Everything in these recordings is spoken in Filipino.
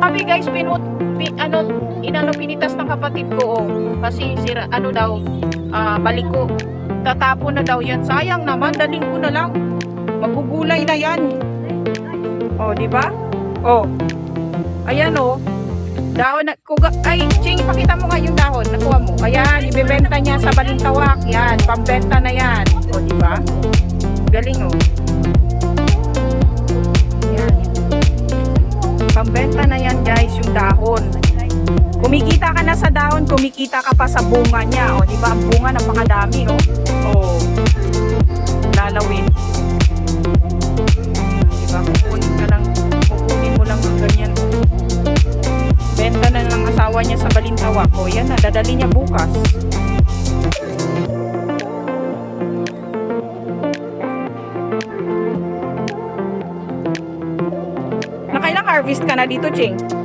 Sabi guys, pinut, pi, ano, inano, pinitas ng kapatid ko, oh. Kasi sira, ano daw, ah, balik ko. Tatapon na daw yan. Sayang naman, daling ko na lang. Magugulay na yan. Oh, di ba? Oh. Ayan, oh. Dahon na, kuga, ay, Ching, pakita mo nga yung dahon. Nakuha mo. Ayan, ibebenta niya sa balintawak. Yan, pambenta na yan. O, di ba? Galing, oh. Dahon. Kumikita ka na sa dahon, kumikita ka pa sa bunga niya. O, di ba? Ang bunga, napakadami, oh. Oh. Lalawin. Di ba? Kukunin ka lang, kukunin mo lang ng ganyan. Benta na ng asawa niya sa Balintawak. O, yan na, dadali niya bukas. Harvest ka na dito, Ching?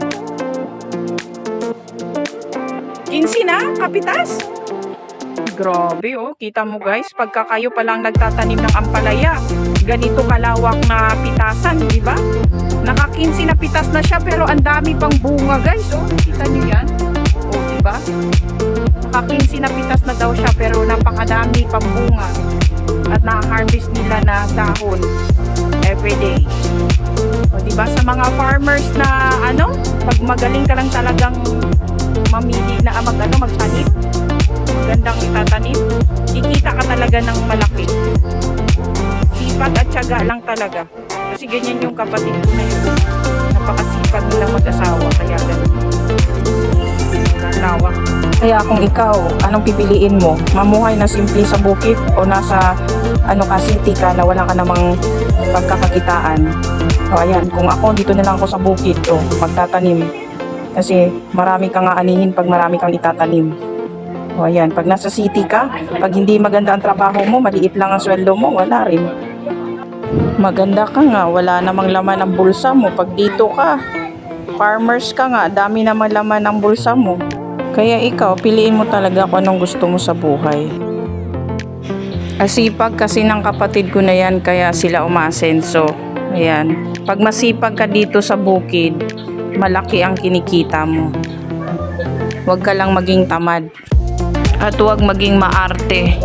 15 na? Kapitas? Grabe oh, kita mo guys, pagka kayo palang nagtatanim ng ampalaya, ganito kalawak na pitasan, di ba? Naka-15 na pitas na siya pero ang dami pang bunga guys, oh. Kita niyo yan? Oh, di ba? Naka-15 na pitas na daw siya pero napakadami pang bunga. At na-harvest nila na dahon everyday. O, di ba? Sa mga farmers na ano, pag magaling ka lang talagang mamili na mag ano, magtanim, magandang itatanim, kikita ka talaga ng malaki. Sipag at tiyaga lang talaga. Kasi ganyan yung kapatid ko na. Napakasipag nilang mag-asawa. Kaya ganun. Lawak. Kaya kung ikaw, anong pipiliin mo? Mamuhay na simple sa bukid o nasa ano ka, city ka na wala ka namang pagkakakitaan? O ayan, kung ako dito na lang ako sa bukid o magtatanim. Kasi marami kang aanihin pag marami kang itatanim. O ayan, pag nasa city ka, pag hindi maganda ang trabaho mo, maliit lang ang sweldo mo, wala rin. Maganda ka nga, wala namang laman ang bulsa mo. Pag dito ka, farmers ka nga, dami naman laman ang bulsa mo. Kaya ikaw, piliin mo talaga kung anong gusto mo sa buhay. Asipag kasi ng kapatid ko na yan, kaya sila umasenso. Ayan. Pag masipag ka dito sa bukid, malaki ang kinikita mo. Huwag ka lang maging tamad. At huwag maging maarte.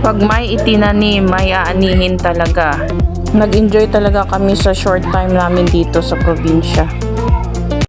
Pag may itinanim, may aanihin talaga. Nag-enjoy talaga kami sa short time namin dito sa probinsya.